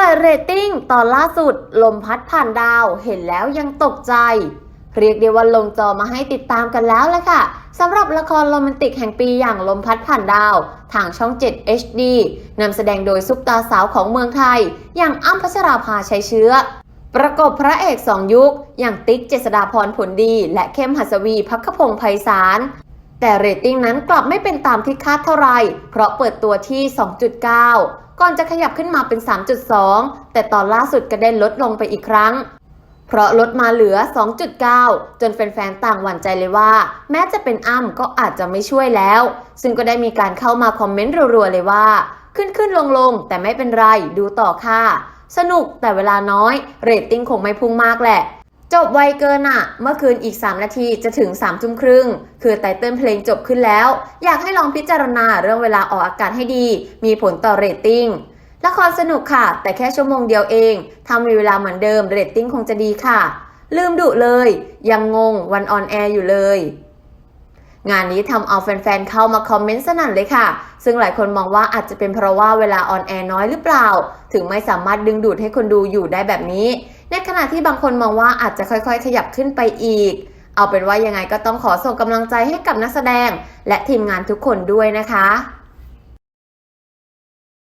ปิดเรตติ้งตอนล่าสุด ลมพัดผ่านดาวเห็นแล้วยังตกใจ เรียกได้ว่าลงจอมาให้ติดตามกันแล้วแหละค่ะสำหรับละครโรแมนติกแห่งปีอย่างลมพัดผ่านดาว ทางช่อง 7 HD นำแสดงโดยซุปตาสาวของเมืองไทย อย่างอ้ำพัชราภาชัยเชื้อ ประกบพระเอกสองยุค อย่างติ๊กเจษฎาพรผลดี และเข้มหัสวีพักขพงศ์ไพศาล แต่เรตติ้งนั้นกลับไม่เป็นตามที่คาดเท่าไหร่เพราะเปิดตัวที่ 2.9 ก่อนจะขยับขึ้นมาเป็น 3.2 แต่ตอนล่าสุดก็ได้ลดลงไปอีกครั้ง เพราะลดมาเหลือ 2.9 จนแฟนๆ ต่างหวั่นใจเลยว่า แม้จะเป็นอ้ำก็อาจจะไม่ช่วยแล้ว ซึ่งก็ได้มีการเข้ามาคอมเมนต์รัวๆเลยว่า ขึ้นขึ้นลงลงๆแต่ไม่เป็นไรดูต่อค่ะ สนุกแต่เวลาน้อย เรตติ้งคงไม่พุ่งมากแหละ จบไวเกินอะเมื่อคืนอีก 3 นาทีจะถึง3ทุ่มครึ่ง คือไตเติ้ลเพลงจบขึ้นแล้ว อยากให้ลองพิจารณาเรื่องเวลาออกอากาศให้ดี มีผลต่อเรตติ้ง ละครสนุกค่ะ แต่แค่ชั่วโมงเดียวเอง ถ้ามีเวลาเหมือนเดิมเรตติ้งคงจะดีค่ะ ลืมดุเลย ยังงงวันออนแอร์อยู่เลย งานนี้ทำเอาแฟนๆ เข้ามาคอมเมนต์สนั่นเลยค่ะ ซึ่งหลายคนมองว่าอาจจะเป็นเพราะว่าเวลาออนแอร์น้อยหรือเปล่า ถึงไม่สามารถดึงดูดให้คนดูอยู่ได้แบบนี้ ในขณะที่บางคนมองว่าอาจจะค่อยๆ ขยับขึ้นไปอีก เอาเป็นว่ายังไงก็ต้องขอส่งกำลังใจให้กับนักแสดง และทีมงานทุกคนด้วยนะคะ